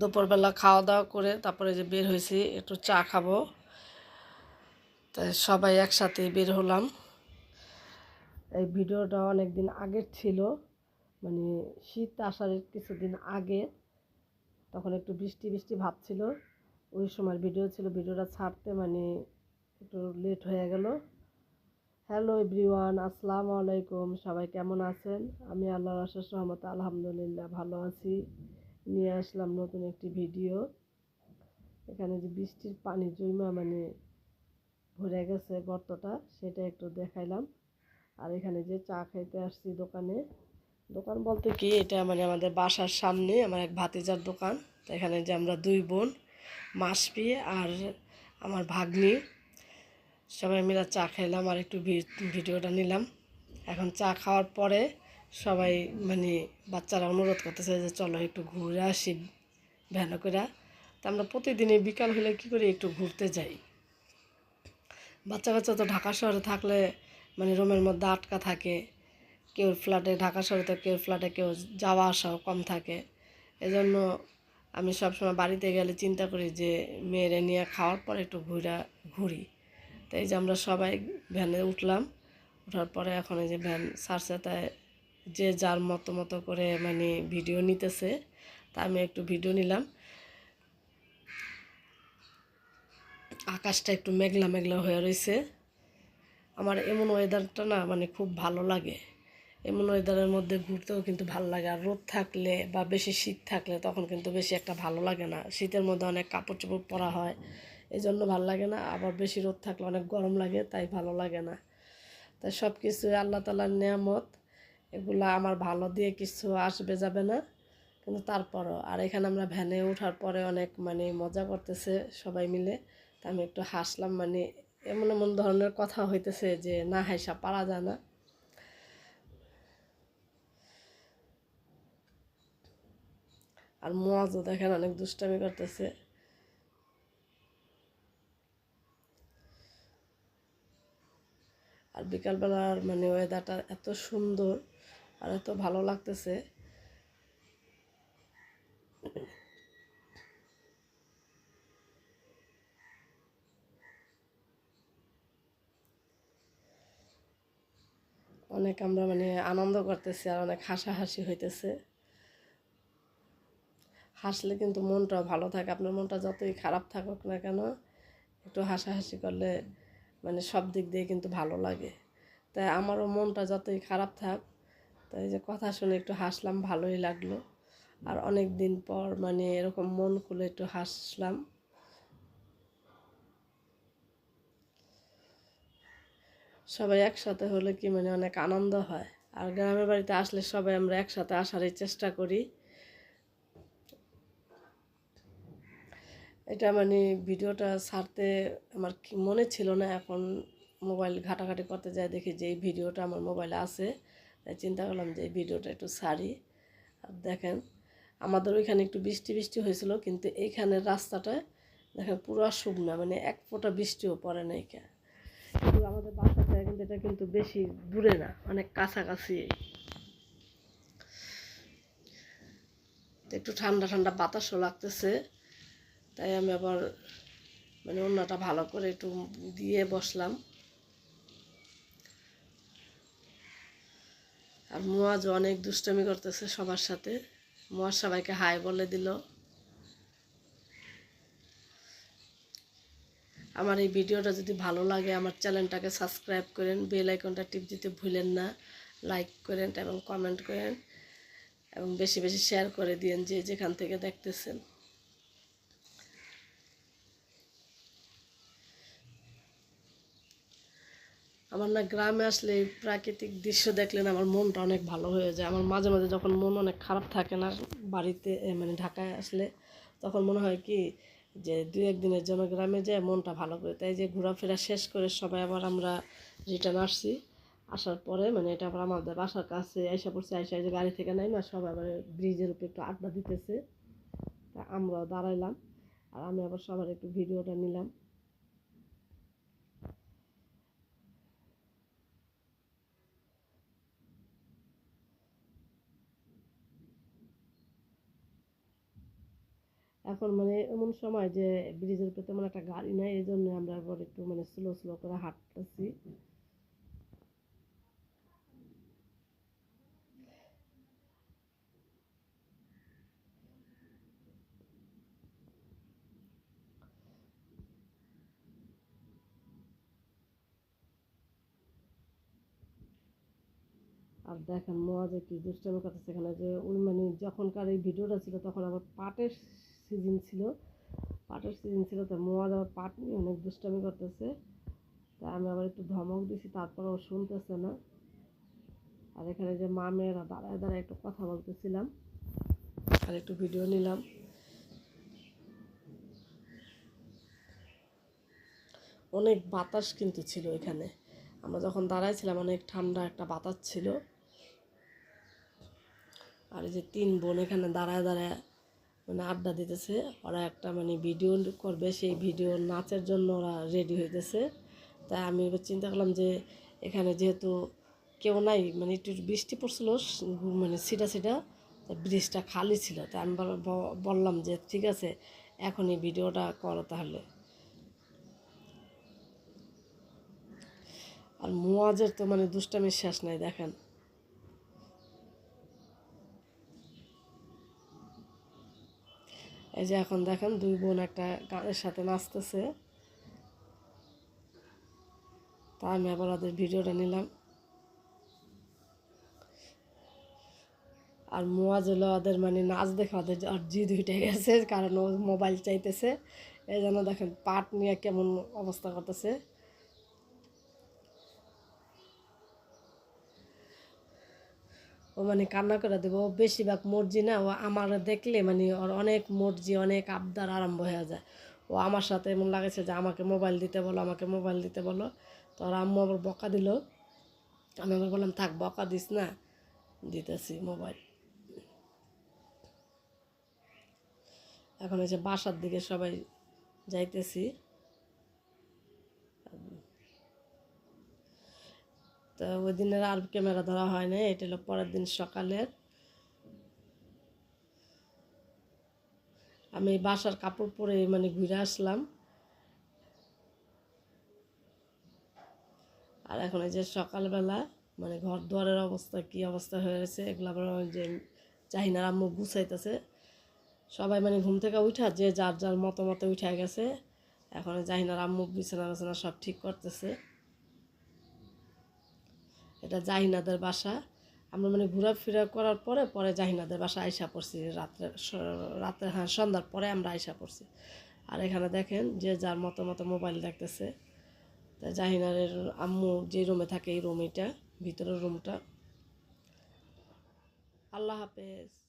দুপুরবেলা খাওয়া দাওয়া করে তারপরে যে বের হয়েছি, একটু চা খাব। তাই সবাই একসাথে বের হলাম। এই ভিডিওটা অনেক দিন আগের ছিল মানে শীত আসার কিছুদিন আগে। তখন একটু বৃষ্টি বৃষ্টি ভাব ছিল। ওই সময় ভিডিও ছিল, ভিডিওটা ছাড়তে মানে একটু লেট হয়ে গেল। হ্যালো এভরিওয়ান আসসালামু আলাইকুম, সবাই কেমন আছেন? আমি আল্লাহর আশাস রহমতে আলহামদুলিল্লাহ ভালো আছি। নিয়ে আসলাম নতুন একটি ভিডিও। এখানে যে বৃষ্টির পানি জমা মানে ভরে গেছে গর্তটা, সেটা একটু দেখাইলাম। আর এখানে যে চা খাইতে আসছি দোকানে, দোকান বলতে কি, এটা মানে আমাদের বাসার সামনে, আমার এক ভাতিজার দোকান। এখানে যে আমরা দুই বোন, মাসপি আর আমার ভাগ্নি, সবাই মিলে চা খাইলাম আর একটু ভিডিওটা নিলাম। এখন চা খাওয়ার পরে সবাই মানে বাচ্চারা অনুরোধ করতেছে যে চলো একটু ঘুরে আসি ভ্যানো করে। তা আমরা প্রতিদিনই বিকাল হলে কী করি, একটু ঘুরতে যাই। বাচ্চা কাচ্চা তো ঢাকা শহরে থাকলে মানে রুমের মধ্যে আটকা থাকে। কেউ ফ্ল্যাটে ঢাকা শহরে তো কেউ ফ্ল্যাটে কেউ যাওয়া আসাও কম থাকে। এজন্য আমি সবসময় বাড়িতে গেলে চিন্তা করি যে মেয়েরে নিয়ে খাওয়ার পর একটু ঘুরা, ঘুরি। তাই যে আমরা সবাই ভ্যানে উঠলাম ওঠার পরে এখন এই যে ভ্যান সারছে যে যার মতো মতো করে মানে ভিডিও নিতেছে, তা আমি একটু ভিডিও নিলাম। আকাশটা একটু মেঘলা মেঘলা হয়ে রয়েছে আমার এমন ওয়েদারটা না মানে খুব ভালো লাগে। এমন ওয়েদারের মধ্যে ঘুরতেও কিন্তু ভালো লাগে। আর রোদ থাকলে বা বেশি শীত থাকলে তখন কিন্তু বেশি একটা ভালো লাগে না। শীতের মধ্যে অনেক কাপড় চোপড় পরা হয় এই জন্য ভালো লাগে না। আবার বেশি রোদ থাকলে অনেক গরম লাগে, তাই ভালো লাগে না। তাই সব কিছু আল্লাহ তালার নিয়ামত। এগুলো আমার ভালো দিয়ে কিছু আসবে, যাবে না। কিন্তু তারপরও, আর এখানে আমরা ভ্যানে ওঠার পরে অনেক মানে মজা করতেছে সবাই মিলে। তা আমি একটু হাসলাম মানে এমন এমন ধরনের কথা হইতেছে যে না হাসা পারা যায় না। আর মোয়াজও দেখেন অনেক দুষ্টামি করতেছে। আর বিকালবেলার মানে ওয়েদারটা এত সুন্দর। আর এত ভালো লাগতেছে। অনেক আমরা মানে আনন্দ করতেছি আর অনেক হাসাহাসি হইতেছে। হাসলে কিন্তু মনটাও ভালো থাকে, আপনার মনটা যতই খারাপ থাকুক না কেন, একটু হাসাহাসি করলে মানে সব দিক দিয়ে কিন্তু ভালো লাগে। তাই আমারও মনটা যতই খারাপ থাক তাই যে কথা শুনে একটু হাসলাম, ভালোই লাগল। আর অনেক দিন পর মানে এরকম মন খুলে একটু হাসলাম। সবাই একসাথে হলে কি মানে অনেক আনন্দ হয়। আর গ্রামের বাড়িতে আসলে সবাই আমরা একসাথে আসারই চেষ্টা করি। এটা মানে ভিডিওটা ছাড়তে আমার মনে ছিল না, এখন মোবাইল ঘাটাঘাটি করতে যাই দেখি যে এই ভিডিওটা আমার মোবাইলে আছে। তাই চিন্তা করলাম যে ভিডিওটা একটু আর দেখেন, আমাদের ওইখানে একটু বৃষ্টি বৃষ্টি হয়েছিল, কিন্তু এইখানের রাস্তাটা দেখেন পুরো শুকনা মানে এক ফোঁটা বৃষ্টিও পড়ে না এইখানে কিন্তু আমাদের বাসাটা কিন্তু এটা কিন্তু বেশি দূরে না, অনেক কাছাকাছি। একটু ঠান্ডা ঠান্ডা বাতাসও লাগতেছে, তাই আমি আবার মানে অন্যটা ভালো করে একটু দিয়ে বসলাম। আর মোয়াজ অনেক দুষ্টমি করতেছে সবার সাথে। মোয়াজ সবাইকে হাই বলে দিল। আমার এই ভিডিওটা যদি ভালো লাগে, আমার চ্যানেলটাকে সাবস্ক্রাইব করেন, বেল আইকনটা টিপ দিতে ভুলেন না, লাইক করেন এবং কমেন্ট করেন, এবং বেশি বেশি শেয়ার করে দিয়েন যে যেখান থেকে দেখতেছেন। আমার না গ্রামে আসলে প্রাকৃতিক দৃশ্য দেখলে না আমার মনটা অনেক ভালো হয়ে যায়। আমার মাঝে মাঝে যখন মন অনেক খারাপ থাকে না বাড়িতে মানে ঢাকায় আসলে, তখন মনে হয় কি যে দুই একদিনের জন্য গ্রামে যায় মনটা ভালো করে, তাই যে ঘোরাফেরা শেষ করে সবাই আবার আমরা রিটার্ন আসছি। আসার পরে মানে এটা আবার আমাদের বাসার কাছে আইসা পড়ছে আইসা যে গাড়ি থেকে নাই না সবাই আবার ব্রিজের উপরে একটু আড্ডা দিতেছে। তা আমরাও দাঁড়াইলাম, আর আমি আবার সবার একটু ভিডিওটা নিলাম। এখন মানে এমন সময় যে ব্রিজের উপরে তেমন একটা গাড়ি নাই এই জন্য আমরা এবার একটু মানে স্লো স্লো করে হাঁটতেছি। আর দেখেন যে কি দুষ্টামি করতেছে এখানে যে ওই মানে যখনকার এই ভিডিওটা ছিল, তখন আবার পাটের সিজন ছিল, পাটের সিজন ছিল, তো মোয়া আবার পাট নিয়ে অনেক দুষ্টামি করতেছে। তা আমি আবার একটু ধমক দিছি ও শুনতেছে না। আর এখানে যে মা মেয়েরা দাঁড়ায় দাঁড়ায় একটু কথা বলতেছিলাম, আর একটু ভিডিও নিলাম। অনেক বাতাস কিন্তু ছিল এখানে। আমরা যখন দাঁড়াইছিলাম, অনেক ঠান্ডা একটা বাতাস ছিল। আর এই যে তিন বোন এখানে দাঁড়ায় দাঁড়ায় মানে আড্ডা দিতেছে। ওরা একটা মানে ভিডিও করবে, সেই ভিডিও নাচের জন্য ওরা রেডি হইতেছে। তাই আমি এবার চিন্তা করলাম যে এখানে যেহেতু কেউ নাই মানে একটু বৃষ্টি পড়ছিল মানে সিটা সিটা তা ব্রিজটা খালি ছিল। তাই আমি বল- বললাম যে ঠিক আছে এখনই ভিডিওটা করো তাহলে। আর মোয়াজের তো মানে দুষ্টামির শেষ নাই, দেখেন। এই যে এখন দেখেন দুই বোন একটা গানের সাথে নাচতেছে। তা আমি আবার ওদের ভিডিওটা নিলাম। আর মোয়াজ হলো ওদের মানে নাচ দেখে ওদের আর জিদ উঠে গেছে, কারণ ও মোবাইল চাইতেছে। এই জন্য দেখেন পাট নিয়ে কেমন অবস্থা করতেছে। মানে কান্না করে দেবো। ও বেশিরভাগ মর্জি না, ও আমার দেখলে মানে ওর অনেক মর্জি, অনেক আবদার আরম্ভ হয়ে যায়। ও আমার সাথে এমন লাগেছে যে আমাকে মোবাইল দিতে বলো, আমাকে মোবাইল দিতে বলো। তো ওর আম্মু আবার বকা দিল। আমি আবার বললাম, থাক, বকা দিস না। দিতেছি মোবাইল এখন যে বাসার দিকে সবাই যাইতেছি। তো ওই দিনের আর ক্যামেরা ধরা হয় না এটা হলো পরের দিন সকালের। আমি বাসার কাপড় পরে মানে ঘুরে আসলাম। আর এখন এই যে সকালবেলা মানে ঘর দুয়ারের অবস্থা, কি অবস্থা হয়েছে এগুলো আবার যে চাহিনার আম্মু গুছাইতেছে। সবাই মানে ঘুম থেকে উঠা যে যার যার মতো মতো উঠে গেছে। এখন জাহিনার আম্মু বিছানা বিছানা সব ঠিক করতেছে। এটা জাহিনাদের বাসা। আমরা মানে ঘোরাফেরা করার পরে পরে জাহিনাদের বাসা আইসা পড়ছি রাত্রে রাত্রে হ্যাঁ সন্ধ্যার পরে আমরা আইসা পড়ছি। আর এখানে দেখেন যে যার মতো মতো মোবাইল দেখতেছে, তা জাহিনারের আম্মু যে রুমে থাকে এই রুম এটা, ভিতরের রুমটা। আল্লাহ হাফেজ।